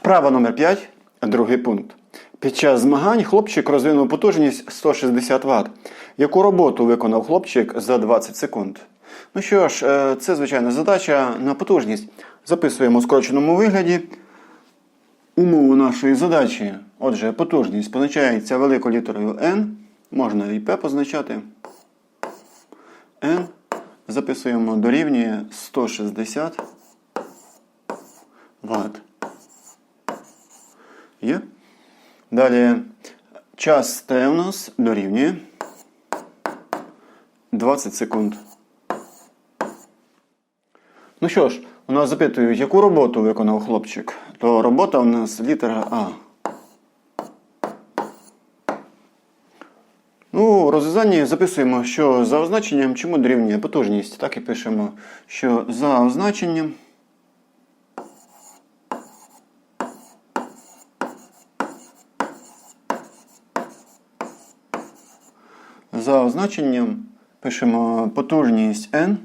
Вправа номер 5, другий пункт. Під час змагань хлопчик розвинув потужність 160 Вт. Яку роботу виконав хлопчик за 20 секунд? Ну що ж, е, це звичайна задача на потужність. Записуємо у скороченому вигляді умову нашої задачі. Отже, потужність позначається великою літерою N. Можна і P позначати. N. Записуємо дорівнює 160 Вт. Є. Далі час T у нас дорівнює 20 секунд. Ну що ж, у нас запитують, яку роботу виконав хлопчик. То робота у нас літера А. Ну, у розв'язанні записуємо, що за означенням чому дорівнює потужність. Так і пишемо, що за означенням. За означенням пишемо потужність N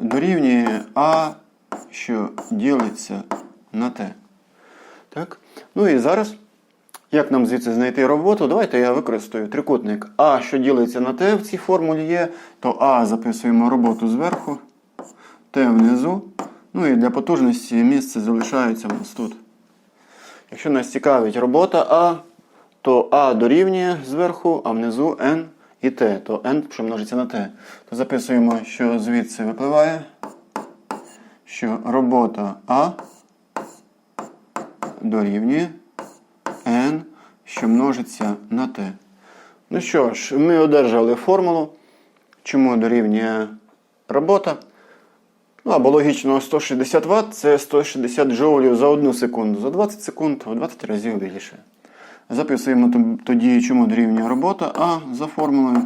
дорівнює А, що ділиться на Т. Так? Ну і зараз, як нам звідси знайти роботу, давайте я використаю трикутник А, що ділиться на Т в цій формулі є, то А записуємо роботу зверху, Т внизу. Ну і для потужності місце залишається у нас тут. Якщо нас цікавить робота А, то А дорівнює зверху, а внизу N і Т, то N, що множиться на Т. То записуємо, що звідси випливає, що робота А дорівнює N, що множиться на Т. Ну що ж, ми одержали формулу, чому дорівнює робота. Ну, або логічно 160 Вт це 160 джоулів за 1 секунду. За 20 секунд в 20 разів більше. Записуємо тоді, чому дорівнює робота А за формулою.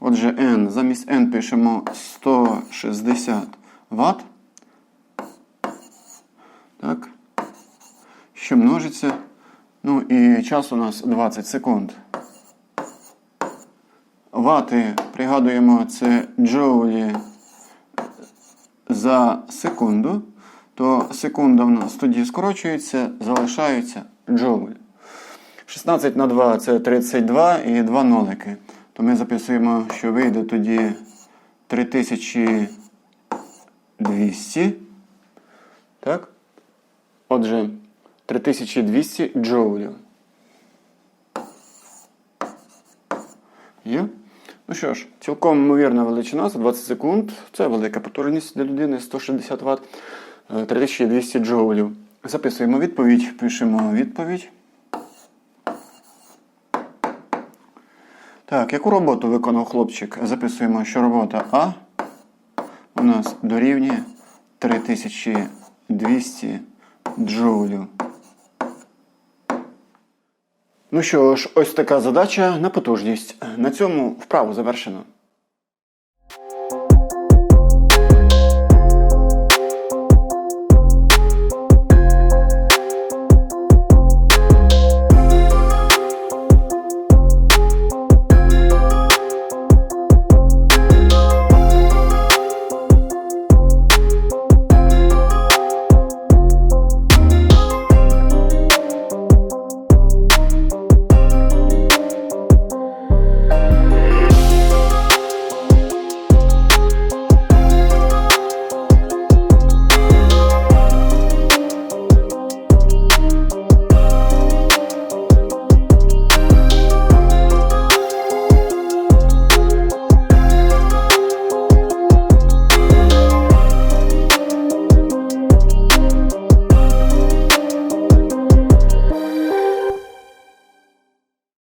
Отже, N. Замість N пишемо 160 Вт. Так. Що множиться. Ну і час у нас 20 секунд. Вати, пригадуємо, це джоулі за секунду, то секунда в нас тоді скорочується, залишаються джоуль. 16 на 2 це 32 і 2 нолики. То ми записуємо, що вийде тоді 3200. Так? Отже, 3200 джоулів. Є? Ну що ж, цілком ймовірна величина за 20 секунд. Це велика потужність для людини 160 Вт, е, 3200 джоулів. Записуємо відповідь, пишемо відповідь. Так, яку роботу виконав хлопчик? Записуємо, що робота А у нас дорівнює 3200 джоулів. Ну що ж, ось така задача на потужність. На цьому вправу завершено.